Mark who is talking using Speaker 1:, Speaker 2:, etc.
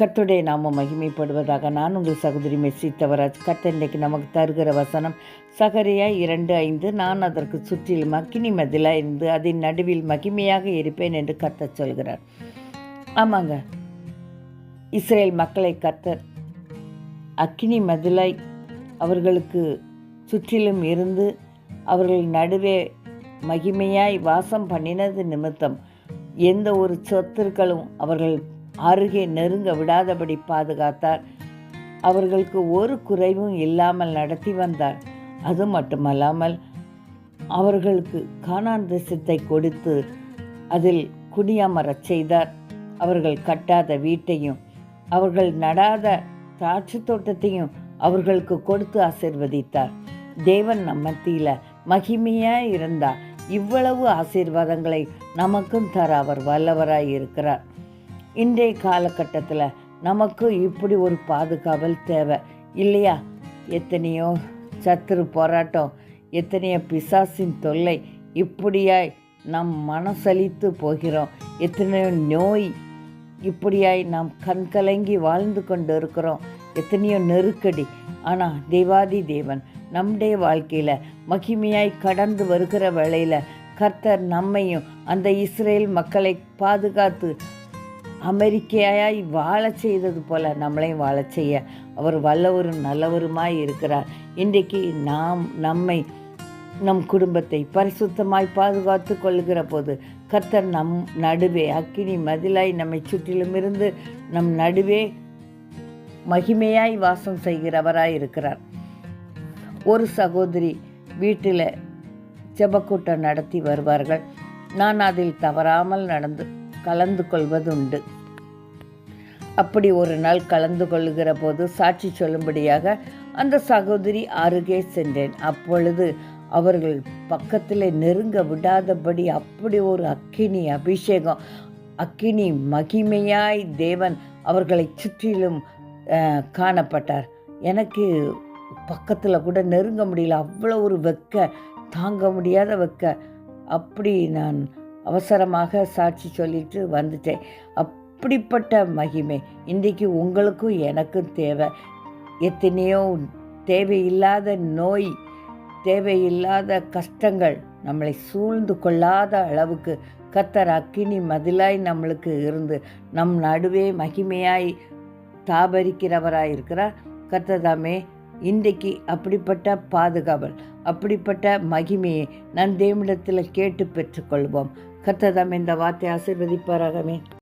Speaker 1: கர்த்தருடைய நாம மகிமைப்படுவதாக நான் உங்கள் சகோதரி மெஸ்ஸி தவராஜ். கர்த்தர் இன்றைக்கு நமக்கு தருகிற வசனம் சகரியா இரண்டு ஐந்து நான் அதற்கு சுற்றிலும் அக்கினி மதிலாக இருந்து அதன் நடுவில் மகிமையாக இருப்பேன் என்று கத்த சொல்கிறார். ஆமாங்க. இஸ்ரேல் மக்களை கர்த்தர் அக்கினி மதிலாய் அவர்களுக்கு சுற்றிலும் இருந்து அவர்கள் நடுவே மகிமையாய் வாசம் பண்ணினது நிமித்தம் எந்த ஒரு சொத்துக்களும் அவர்கள் அருகே நெருங்க விடாதபடி பாதுகாத்தார். அவர்களுக்கு ஒரு குறைவும் இல்லாமல் நடத்தி வந்தார். அது மட்டுமல்லாமல் அவர்களுக்கு கானான் தேசத்தை கொடுத்து அதில் குடியமரச் செய்தார். அவர்கள் கட்டாத வீட்டையும் அவர்கள் நடாத திராட்சை தோட்டத்தையும் அவர்களுக்கு கொடுத்து ஆசிர்வதித்தார். தேவன் நம் மத்தியில் மகிமையாக இருந்தார். இவ்வளவு ஆசீர்வாதங்களை நமக்கும் தர அவர் வல்லவராய் இருக்கிறார் இன்றைய காலகட்டத்தில் நமக்கு இப்படி ஒரு பாதுகாவல் தேவை. இல்லையா? எத்தனையோ சத்துரு போராட்டம் எத்தனையோ பிசாசின் தொல்லை இப்படியாய் நம் மனசலித்து போகிறோம். எத்தனையோ நோய் இப்படியாய் நாம் கண் கலங்கி வாழ்ந்து கொண்டு இருக்கிறோம். எத்தனையோ நெருக்கடி. ஆனால் தேவாதி தேவன் நம்முடைய வாழ்க்கையில் மகிமையாய் கடந்து வருகிற வேளையில் கர்த்தர் நம்மையும் அந்த இஸ்ரேல் மக்களை பாதுகாத்து அமெரிக்கையாய் வாழச் செய்தது போல நம்மளையும் வாழச் செய்ய அவர் வல்லவரும் நல்லவருமாய் இருக்கிறார். இன்றைக்கு நாம் நம்மை நம் குடும்பத்தை பரிசுத்தமாய் பாதுகாத்து கொள்கிற போது கர்த்தர் நம் நடுவே அக்கினி மதிலாய் நம்மை சுற்றிலும் இருந்து நம் நடுவே மகிமையாய் வாசம் செய்கிறவராய் இருக்கிறார். ஒரு சகோதரி வீட்டில் ஜபக்கூட்டம் நடத்தி வருவார்கள். நான் அதில் தவறாமல் நடந்து கலந்து கொள்வதுண்டு அப்படி ஒரு நாள் கலந்து கொள்ளுகிற போது சாட்சி சொல்லும்படியாக அந்த சகோதரி அருகே சென்றேன். அப்பொழுது அவர்கள் பக்கத்தில் நெருங்க விடாதபடி அப்படி ஒரு அக்கினி அபிஷேகம் அக்கினி மகிமையாய் தேவன் அவர்களை சுற்றிலும் காணப்பட்டார். எனக்கு பக்கத்தில் கூட நெருங்க முடியல. அவ்வளோ ஒரு வெக்க தாங்க முடியாத வெக்க. அப்படி நான் அவசரமாக சாட்சி சொல்லிட்டு வந்துட்டேன். அப்படிப்பட்ட மகிமை. இன்றைக்கு உங்களுக்கும் எனக்கும் தேவை. எத்தனையோ தேவையில்லாத நோய் தேவையில்லாத கஷ்டங்கள் நம்மளை சூழ்ந்து கொள்ளாத அளவுக்கு கத்தர் அக்கினி மதிலாய் நம்மளுக்கு இருந்து நம் நடுவே மகிமையாய் தாபரிக்கிறவராய் இருக்கிறார். கத்ததாமே இன்றைக்கு அப்படிப்பட்ட பாதுகாவல் அப்படிப்பட்ட மகிமையை நம் தேவனிடத்தில் கேட்டு பெற்றுக்கொள்வோம். கர்த்ததாமே இந்த வார்த்தை ஆசீர்வதிப்பாராகவே.